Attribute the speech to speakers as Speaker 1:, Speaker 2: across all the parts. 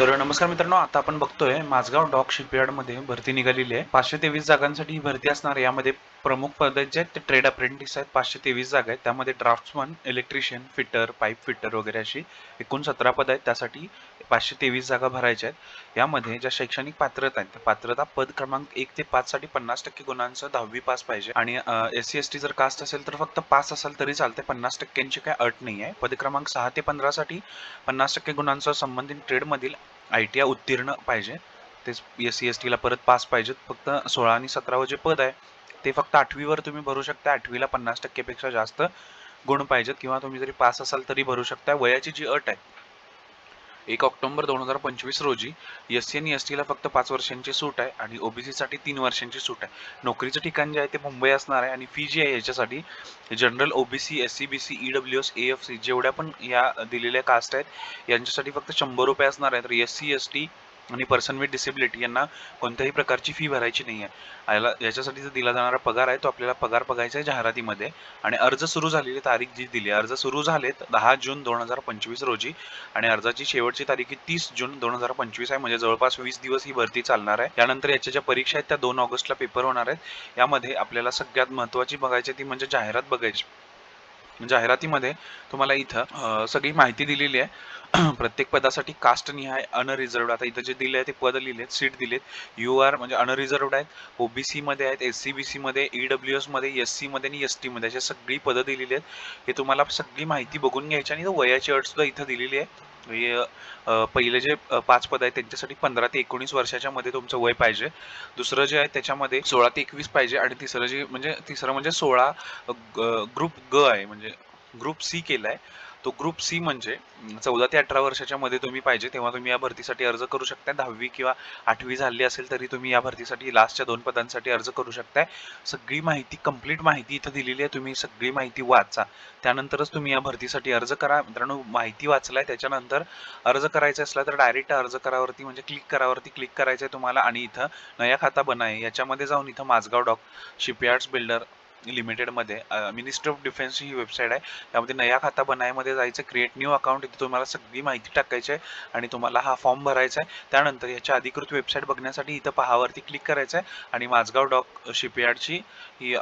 Speaker 1: तर नमस्कार मित्रांनो आता आपण बघतोय माझगाव डॉक शिपयार्डमध्ये भरती निघालेली आहे. पाचशे तेवीस जागांसाठी ही भरती असणार यामध्ये प्रमुख पद जे आहेत ते ट्रेड अप्रेंटिस आहेत पाचशे तेवीस जागा आहेत. त्यामध्ये draftsman electrician fitter pipe fitter वगैरे अशी एकूण सतरा पद आहेत. त्यासाठी पाचशे तेवीस जागा भरायच्या आहेत. यामध्ये ज्या शैक्षणिक पात्रता आहेत त्या पात्रता पद क्रमांक एक ते पाच साठी पन्नास टक्के गुणांचं दहावी पास पाहिजे. आणि एस सी एस टी जर कास्ट असेल तर फक्त पास असेल तरी चालते पन्नास टक्क्यांची काय अट नाही आहे पद क्रमांक सहा ते पंधरासाठी पन्नास टक्के गुणांचं संबंधित ट्रेडमधील आय टी आय उत्तीर्ण पाहिजे. तेच एस सी एस टीला परत पास पाहिजेत. फक्त सोळा आणि सतरावं जे पद आहे ते फक्त आठवीवर तुम्ही भरू शकता. आठवीला पन्नास टक्केपेक्षा जास्त गुण पाहिजेत. किंवा तुम्ही जरी पास असाल तरी भरू शकता. वयाची जी अट आहे एक ऑक्टोबर दोन हजार पंचवीस रोजी एस सी आणि एस टीला फक्त पाच वर्षांची सूट आहे आणि ओबीसी साठी तीन वर्षांची सूट आहे. नोकरीचं ठिकाण जे आहे ते मुंबई असणार आहे आणि फी जी आहे याच्यासाठी general OBC S C B C E W S A F C जेवढ्या पण या दिलेल्या कास्ट आहेत यांच्यासाठी फक्त शंभर रुपये असणार आहे. तर एस सी एस टी आणि पर्सन विथ डिसेबिलिटी यांना कोणत्याही प्रकारची फी भरायची नाही आहे याला याच्यासाठी जो दिला जाणारा पगार आहे तो आपल्याला पगार बघायचा आहे जाहिरातीमध्ये. आणि अर्ज सुरू झालेली तारीख जी दिली अर्ज सुरू झालेत दहा जून दोन हजार पंचवीस रोजी. आणि अर्जाची शेवटची तारीख ही तीस जून दोन हजार पंचवीस आहे. म्हणजे जवळपास वीस दिवस ही भरती चालणार आहे. त्यानंतर याच्या ज्या परीक्षा आहेत त्या दोन ऑगस्टला पेपर होणार आहेत. यामध्ये आपल्याला सगळ्यात महत्त्वाची बघायची ती म्हणजे जाहिरात बघायची. म्हणजे जाहिरातीमध्ये तुम्हाला इथं सगळी माहिती दिलेली आहे. प्रत्येक पदासाठी कास्ट निहाय अनरिझर्वड आता इथं जे दिले आहे ते पद लिहिले म्हणजे आहेत सीट दिलेत. यू आर म्हणजे अनरिझर्वड आहेत. ओबीसी मध्ये आहेत एस सी बी सी मध्ये ई डब्ल्यू एसमध्ये एस सी मध्ये आणि एस टी मध्ये. अशी सगळी पदं दिलेली आहेत. हे तुम्हाला सगळी माहिती बघून घ्यायची आणि वयाची अट सुद्धा इथं दिलेली आहे. पहिले जे पाच पद आहेत त्यांच्यासाठी पंधरा ते एकोणीस वर्षाच्या मध्ये तुमचं वय पाहिजे. दुसरं जे आहे त्याच्यामध्ये सोळा ते एकवीस पाहिजे आणि तिसरं जे म्हणजे तिसरं म्हणजे सोळा ग्रुप ग आहे म्हणजे ग्रुप सी केलाय. तो ग्रुप सी म्हणजे चौदा ते अठरा वर्षाच्या मध्ये तुम्ही पाहिजे तेव्हा तुम्ही या भरतीसाठी अर्ज करू शकता दहावी किंवा आठवी झाली असेल तरी तुम्ही या भरतीसाठी लास्टच्या दोन पदांसाठी अर्ज करू शकताय. सगळी माहिती कंप्लीट माहिती इथं दिलेली आहे. तुम्ही सगळी माहिती वाचा. त्यानंतरच तुम्ही या भरतीसाठी अर्ज करा. मित्रांनो माहिती वाचलाय त्याच्यानंतर अर्ज करायचा असला तर डायरेक्ट अर्ज करावरती म्हणजे क्लिक करावरती क्लिक करायचं आहे तुम्हाला. आणि इथं नया खाता बनाय याच्यामध्ये जाऊन इथं माझगाव डॉक शिपयार्ड्स बिल्डर लिमिटेडमध्ये मिनिस्टर ऑफ डिफेन्स ही वेबसाईट आहे. त्यामध्ये नया खाता बनायमध्ये जायचं क्रिएट न्यू अकाउंट इथे तुम्हाला सगळी माहिती टाकायची आहे आणि तुम्हाला हा फॉर्म भरायचा आहे. त्यानंतर याच्या अधिकृत वेबसाईट बघण्यासाठी इथं पहावरती क्लिक करायचं आहे आणि माझगाव डॉक शिपयार्डची ही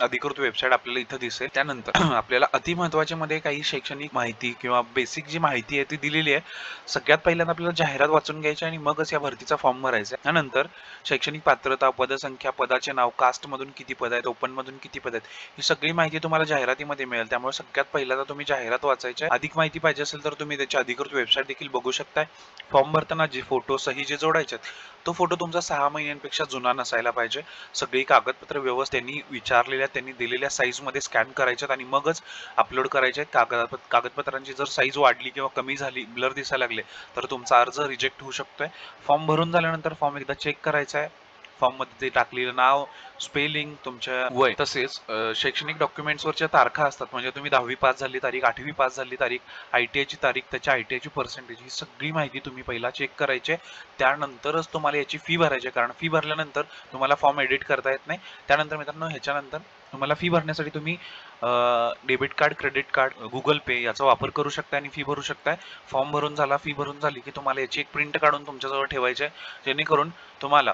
Speaker 1: अधिकृत वेबसाईट आपल्याला इथं दिसेल. त्यानंतर आपल्याला अतिमहत्वाच्या मध्ये काही शैक्षणिक माहिती किंवा बेसिक जी माहिती आहे ती दिलेली आहे. सगळ्यात पहिल्यांदा आपल्याला जाहिरात वाचून घ्यायची आणि मगच या भरतीचा फॉर्म भरायचा आहे. त्यानंतर शैक्षणिक पात्रता पदसंख्या पदाचे नाव कास्ट मधून किती पद आहेत ओपन मधून किती पद आहेत ही सगळी माहिती तुम्हाला जाहिरातीमध्ये मिळेल. त्यामुळे सगळ्यात पहिल्यांदा तुम्ही जाहिरात वाचायची आहे. अधिक माहिती पाहिजे असेल तर तुम्ही त्याची अधिकृत वेबसाईट देखील बघू शकताय. फॉर्म भरताना जे फोटो सही जे जोडायचे आहेत तो फोटो तुमचा सहा महिन्यांपेक्षा जुना नसायला पाहिजे. सगळी कागदपत्र व्यवस्थित त्यांनी विचारलेल्या त्यांनी दिलेल्या साईजमध्ये स्कॅन करायचे आणि मगच अपलोड करायचे. आहेत कागद कागदपत्रांची जर साईज वाढली किंवा कमी झाली ब्लर दिसायला लागले तर तुमचा अर्ज रिजेक्ट होऊ शकतोय. फॉर्म भरून झाल्यानंतर फॉर्म एकदा चेक करायचा आहे. फॉर्ममध्ये ते टाकलेलं नाव स्पेलिंग तुमच्या वय. तसेच शैक्षणिक डॉक्युमेंट्सवरच्या तारखा असतात. म्हणजे तुम्ही दहावी पास झाली तारीख आठवी पास झाली तारीख आय टी आयची तारीख त्याच्या आय टी आयची पर्सेंटेज ही सगळी माहिती तुम्ही पहिला चेक करायची. आहे. त्यानंतरच तुम्हाला याची फी भरायची. आहे. कारण फी भरल्यानंतर तुम्हाला फॉर्म एडिट करता येत नाही. त्यानंतर मित्रांनो ह्याच्यानंतर तुम्हाला फी भरण्यासाठी तुम्ही debit card credit card Google Pay याचा वापर करू शकता आणि फी भरू शकताय. फॉर्म भरून झाला फी भरून झाली की तुम्हाला याची एक प्रिंट काढून तुमच्याजवळ ठेवायची आहे. जेणेकरून तुम्हाला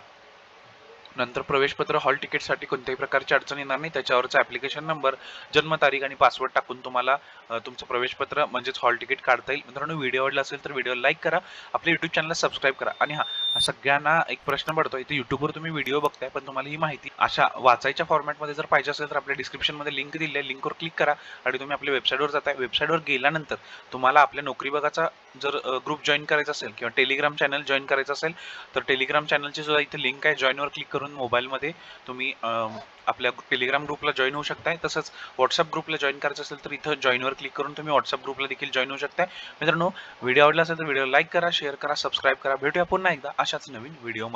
Speaker 1: नंतर प्रवेशपत्र हॉल तिकीटसाठी कोणत्याही प्रकारची अडचण येणार नाही. त्याच्यावरचा ॲप्लिकेशन नंबर जन्मतारीख आणि पासवर्ड टाकून तुम्हाला तुमचं प्रवेशपत्र म्हणजेच हॉल तिकीट काढता येईल. मित्रांनो व्हिडिओ आवडला असेल तर व्हिडिओ लाईक करा. आपल्या युट्यूब चॅनलला सबस्क्राईब करा. आणि हा सगळ्यांना एक प्रश्न पडतो इथे युट्यूबवर तुम्ही व्हिडिओ बघताय पण तुम्हाला ही माहिती अशा वाचायच्या फॉर्मॅटमध्ये जर पाहिजे असेल तर आपल्या डिस्क्रिप्शनमध्ये लिंक दिली आहे लिंकवर क्लिक करा आणि तुम्ही आपल्या वेबसाईटवर जाताय. वेबसाईटवर गेल्यानंतर तुम्हाला आपल्या नोकरी बघाचा जर ग्रुप जॉईन करायचा असेल किंवा टेलिग्राम चॅनल जॉईन करायचं असेल तर टेलिग्राम चॅनलची सुद्धा इथे लिंक आहे. जॉईनवर क्लिक करून मोबाईलमध्ये तुम्ही आपल्या टेलिग्राम ग्रुपला जॉईन होऊ शकताय. तसंच व्हॉट्सअप ग्रुपला जॉईन करायचं असेल तर इथं जॉईनवर क्लिक करून तुम्ही व्हॉट्सअप ग्रुपला देखील जॉईन होऊ शकताय. मित्रांनो व्हिडिओ आवडला असेल तर व्हिडिओ लाईक करा शेअर करा सबस्क्राईब करा. भेटूया पुन्हा एकदा अशाच नवीन व्हिडिओमध्ये